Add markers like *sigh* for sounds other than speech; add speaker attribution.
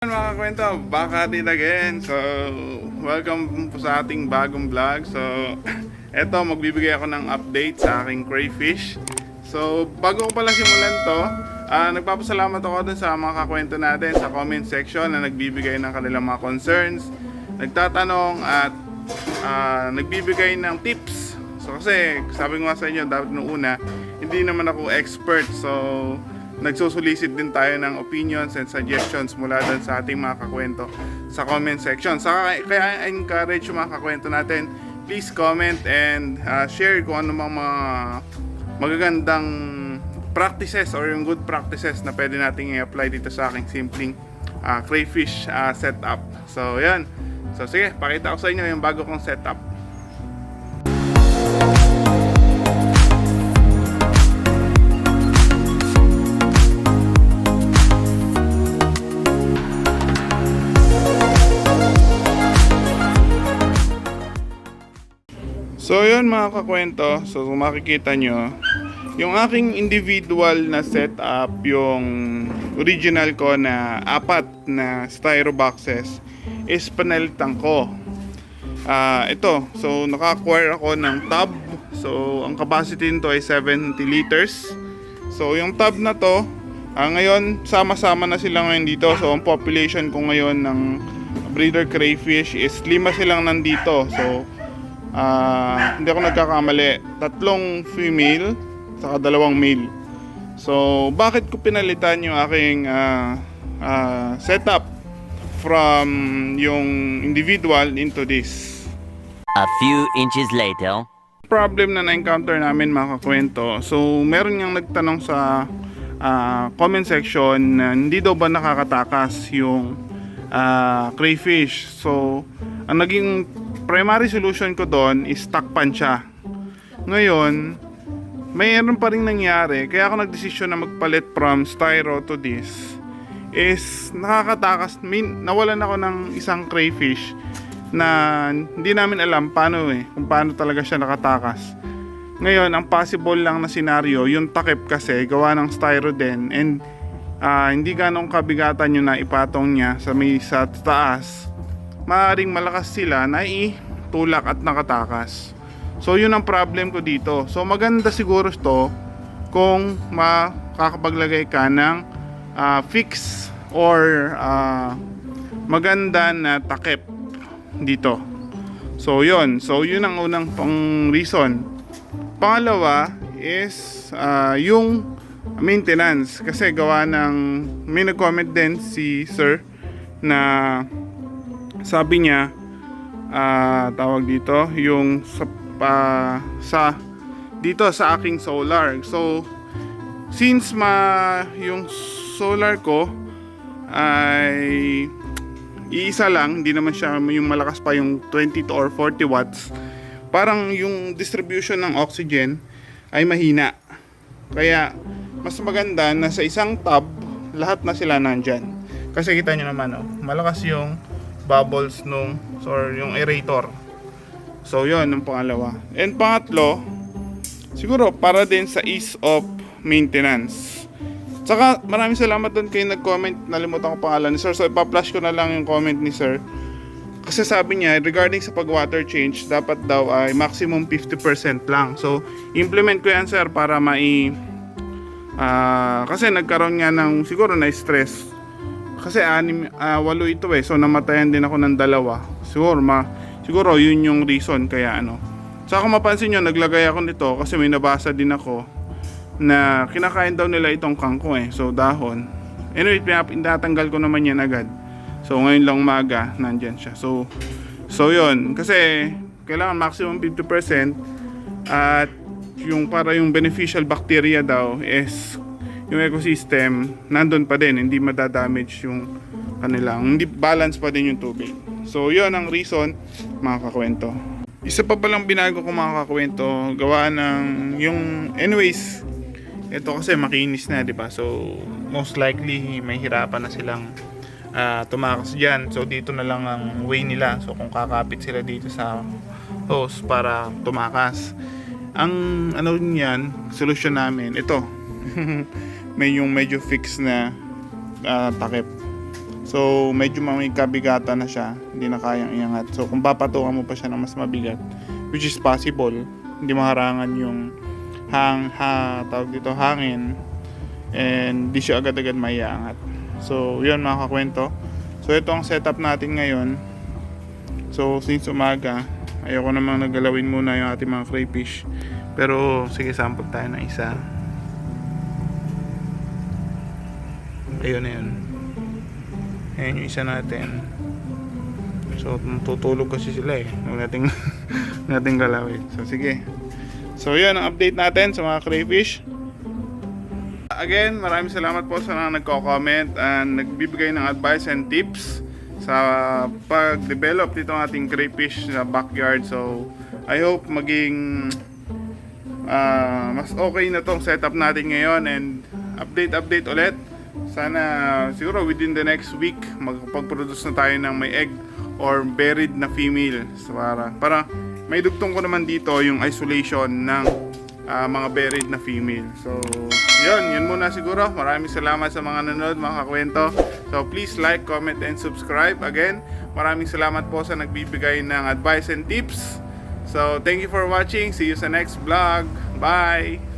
Speaker 1: mga kwento, back at it again. So, welcome po sa ating bagong vlog. So, *laughs* eto, magbibigay ako ng update sa aking crayfish. So, bago ko pala simulan to, ah, nagpapasalamat ako dun sa mga kakwento natin sa comment section na nagbibigay ng kanilang mga concerns, nagtatanong at ah, nagbibigay ng tips. So, kasi sabi ko nga sa inyo, dapat nung una, hindi naman ako expert. So, nagsusulisit din tayo ng opinions and suggestions mula doon sa ating mga kakwento sa comment section. Saka kaya I encourage yung mga kakwento natin, please comment and uh, share kung ano mga, magagandang practices or yung good practices na pwede nating i-apply dito sa aking simpleng uh, crayfish uh, setup. So, yan. So, sige, pakita ko sa inyo yung bago kong setup. So yun mga kakwento, so kung makikita nyo, yung aking individual na setup, yung original ko na apat na styro boxes is panalitan ko. Ah, ito, so naka-acquire ako ng tub. So ang capacity nito ay 70 liters. So yung tub na to, ah, ngayon sama-sama na sila ngayon dito. So ang population ko ngayon ng breeder crayfish is lima silang nandito. So Ah, hindi ako nagkakamali. Tatlong female, saka dalawang male. So, bakit ko pinalitan yung aking ah, ah, setup from yung individual into this?
Speaker 2: A few inches later.
Speaker 1: Problem na na-encounter namin mga kakwento. So, meron niyang nagtanong sa ah, comment section na hindi daw ba nakakatakas yung ah, crayfish. So, ang naging primary solution ko doon is takpan siya. Ngayon, mayroon pa rin nangyari. Kaya ako nagdesisyon na magpalit from styro to this is nakakatakas. Min, nawalan ako ng isang crayfish na hindi namin alam paano eh, kung paano talaga siya nakatakas. Ngayon, ang possible lang na senaryo, yung takip kasi gawa ng styro din and ah, hindi ganong kabigatan yung naipatong niya sa may sa taas maaaring malakas sila na itulak at nakatakas. So yun ang problem ko dito. So maganda siguro ito kung makakapaglagay ka ng ah, fix or ah, maganda na takip dito. So yun. So yun ang unang pang reason. Pangalawa is ah, yung maintenance kasi gawa ng may nag-comment din si sir na sabi niya ah, tawag dito yung sa, pa- sa dito sa aking solar. So since ma yung solar ko ay iisa lang hindi naman siya yung malakas pa yung 20 to or 40 watts parang yung distribution ng oxygen ay mahina. Kaya mas maganda na sa isang tub lahat na sila nandyan. Kasi kita nyo naman oh, malakas yung bubbles nung or yung aerator. So yon yung pangalawa. And pangatlo, siguro para din sa ease of maintenance. Saka maraming salamat doon kayo nag-comment. Nalimutan ko pangalan ni Sir. So ipa-flash ko na lang yung comment ni Sir. Kasi sabi niya, regarding sa pag-water change, dapat daw ay maximum 50% lang. So, implement ko yan, Sir, para mai... ah kasi nagkaroon nga ng siguro na stress kasi anim ah, walo ito eh. So namatayan din ako ng dalawa. Siguro ma siguro yun yung reason kaya ano. Sa kung mapansin nyo naglagay ako nito kasi may nabasa din ako na kinakain daw nila itong kangkong eh. So dahon. Anyway tinatanggal ko naman yan agad. So ngayon lang umaga nandyan siya. So so yun. Kasi kailangan maximum 50% at yung para yung beneficial bacteria daw is yung ecosystem nandun pa din, hindi madadamage yung kanilang, hindi balance pa din yung tubig. So, yun ang reason, mga kakwento. Isa pa palang binago ko mga kakwento, gawa ng yung, anyways, ito kasi makinis na, di ba? So, most likely, may hirapan na silang ah, tumakas dyan. So, dito na lang ang way nila. So, kung kakapit sila dito sa hose para tumakas. Ang ano niyan, solusyon namin, ito. *laughs* may yung medyo fix na ah, takip. So, medyo may kabigatan na siya. Hindi na kayang iangat. So, kung papatukan mo pa siya ng mas mabigat, which is possible, hindi maharangan yung hang, ha, tawag dito, hangin, and di siya agad-agad maiangat. So, yun mga kakwento. So, ito ang setup natin ngayon. So, since umaga, ayoko namang nagalawin muna yung ating mga crayfish. Pero, sige, sample tayo ng isa. Ayun na yun. Ayan yung isa natin. So, tutulog kasi sila eh. Huwag nating, *laughs* nating galawin. So, sige. So, yun ang update natin sa mga crayfish. Again, maraming salamat po sa mga nagko-comment and nagbibigay ng advice and tips sa pag-develop nitong ating crayfish sa backyard. So, I hope maging ah, mas okay na tong setup natin ngayon and update-update ulit. Sana siguro within the next week magpag-produce na tayo ng may egg or buried na female So, para para may dugtong ko naman dito yung isolation ng ah, mga buried na female. So, yun, yun muna siguro. Maraming salamat sa mga nanonood, mga kakwento. So, please like, comment, and subscribe. Again, maraming salamat po sa nagbibigay ng advice and tips. So, thank you for watching. See you sa next vlog. Bye!